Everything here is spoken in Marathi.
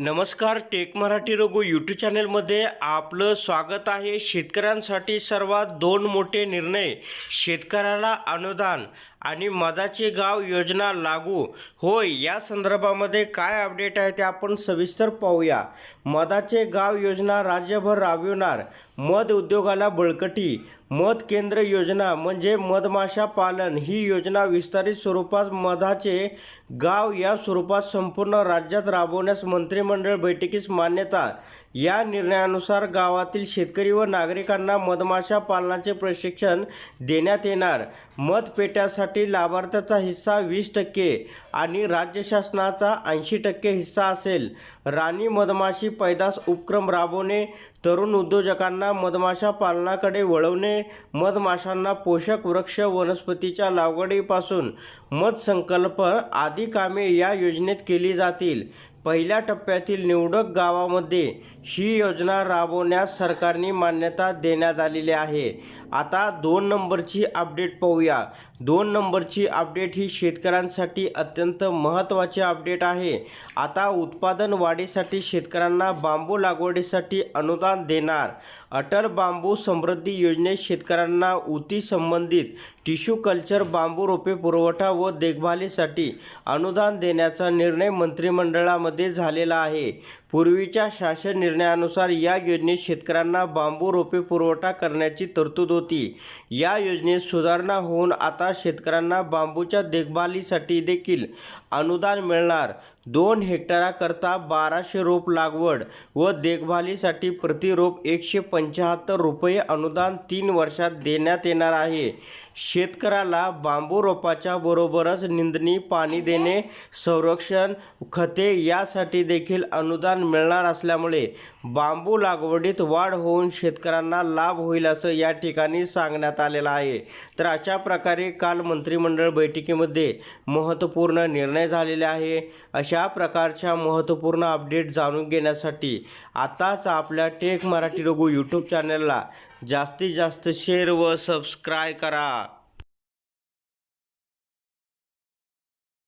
नमस्कार टेक मराठी रघु यूट्यूब चॅनलमध्ये आपलं स्वागत आहे. शेतकऱ्यांसाठी सर्वात दोन मोठे निर्णय शेतकऱ्याला अनुदान आणि मदाचे गाव योजना लागू. होय या संदर्भामध्ये काय अपडेट आहे ते आपण सविस्तर पाहूया. मदाचे गाव योजना राज्यभर राबविणार मध उद्योगाला बळकटी मध केंद्र योजना म्हणजे मधमाशा पालन ही योजना विस्तारित स्वरूपात मधाचे गाव या स्वरूपात संपूर्ण राज्यात राबवण्यास मंत्रिमंडळ बैठकीस मान्यता. या निर्णयानुसार गावातील शेतकरी व नागरिकांना मधमाशा पालनाचे प्रशिक्षण देण्यात येणार. मध पेट्यासाठी लाभार्थ्याचा हिस्सा वीस टक्के आणि राज्य शासनाचा ऐंशी टक्के हिस्सा असेल. राणी मधमाशी पैदास उपक्रम राबवणे तरुण उद्योजकांना मधमाशा पालनाकडे वळवणे मधमाशांना पोषक वृक्ष वनस्पतीच्या लागवडीपासून मध संकल्प आदी कामे या योजनेत केली जातील. पहिल्या टप्प्यातील निवडक गावामध्ये ही योजना राबवण्यास सरकारने मान्यता देण्यात आलेली आहे. आता दोन नंबरची अपडेट पाहूया. दोन नंबरची अपडेट ही शेतकऱ्यांसाठी अत्यंत महत्त्वाची अपडेट आहे. आता उत्पादन वाढीसाठी शेतकऱ्यांना बांबू लागवडीसाठी अनुदान देणार अटल बांबू समृद्धी योजनेत शेतकऱ्यांना ऊती संबंधित टिश्यू कल्चर बांबू रोपे पुरवठा व देखभालीसाठी अनुदान देण्याचा निर्णय मंत्रिमंडळामध्ये झालेला आहे. पूर्वीच्या शासन निर्णयानुसार या योजनेत शेतकऱ्यांना बांबू रोपे पुरवठा करण्याची तरतूद होती. या योजनेत सुधारणा होऊन आता शेतकऱ्यांना बांबूच्या देखभालीसाठी देखील अनुदान मिळणार. दोन हेक्टराकरता बाराशे रोप लागवड व देखभालीसाठी प्रति रोप एकशे पंच्याहत्तर रुपये अनुदान तीन वर्षात देण्यात येणार आहे. शेतकऱ्याला बांबू रोपाच्या बरोबरच निंदणी पाणी देणे संरक्षण खते या यासाठी देखील अनुदान मिळणार असल्यामुळे बांबू लागवडीत वाढ होऊन शेतकऱ्यांना लाभ होईल असं या ठिकाणी सांगण्यात आलेलं आहे. तर अशा प्रकारे काल मंत्रिमंडळ बैठकीमध्ये महत्त्वपूर्ण निर्णय झालेले आहे. अशा प्रकारच्या महत्त्वपूर्ण अपडेट जाणून घेण्यासाठी आताच आपल्या टेक मराठी रघु यूट्यूब चॅनलला जास्तीत जास्त शेअर व सबस्क्राईब करा.